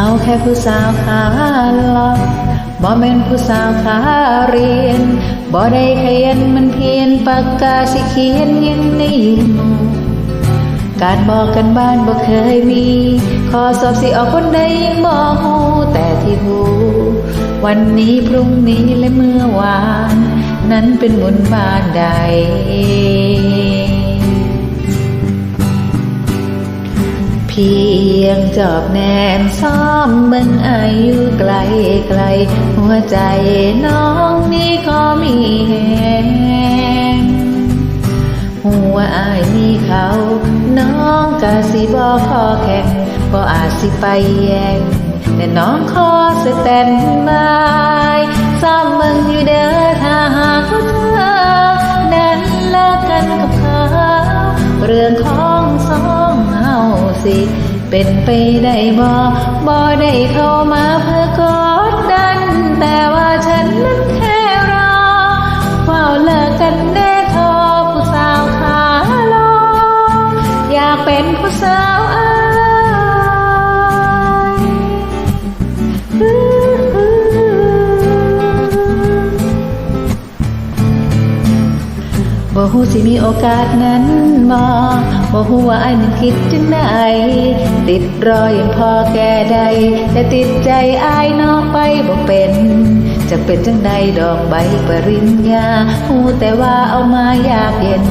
ขาแค่ผู้สาวขาหลอกบ่แม่นผู้สาวขาเรียนบ่ได้เขียนมันเพียนปากกาสิเขียนยังในหมู่การบอกกันบ้านบ่เคยมีขอสอบสิออกคนใดยังบ่ฮู้แต่ที่ฮู้วันนี้พรุ่งนี้และเมื่อวาน นั้นเป็นบุญบานใด พียงจอบแนมซ้อมเบิ่งอายุไกลไกล หัวใจน้องนี่ก็มีแหงหัวอายมีเขา น้องกะสิบอขอแข่งก็อาจสิไปแย่งแต่น้องขอสแตนบายซ้อมเบิ่งอยู่เด้อถ้า สิเป็นไปได้บ่บ่ได้เข้ามาเพื่อกดดัน แต่ว่า บ่ฮู้สิมีโอกาสนั้นบ่บ่ฮู้ว่าอ้ายนั้นคิดจังไดติดรอยังพอแก่ใดแต่ติดใจอ้ายนอกไปบ่เป็นจะเป็นจังใดดอกใบปริญญาฮู้แต่ว่าเอามายากเย็น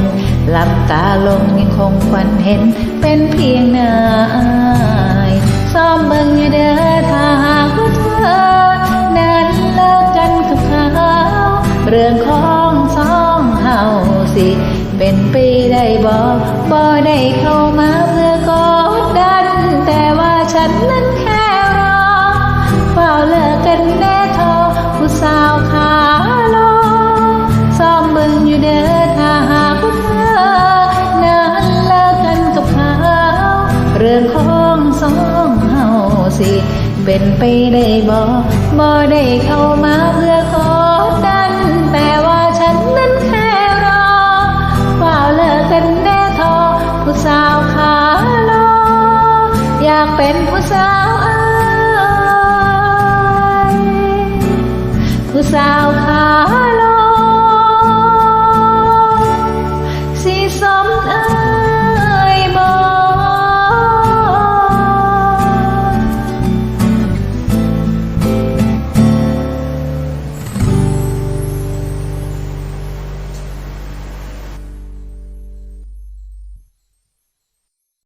หลับตาลงยังคงฝันเห็นเป็นเพียงนาอ้ายซ้อมเบิ่งอยู่เด้อ สิ เป็นไปได้บ่บ่ได้เข้ามาเพื่อกอดดัน แต่ว่าฉันนั้นแค่รอเฝ้าเลิกกันแน่ทอผู้สาวขาลอซ้อมเบิ่งอยู่เด้อถ้าหากเธอนั้นเลิกกันกับเขาเรื่องของสองเฮาสิ เป็นไปได้บ่บ่ได้เข้ามาเพื่อกดดัน เป็นผู้สาวอายผู้สาวขาลอยสีสมอาย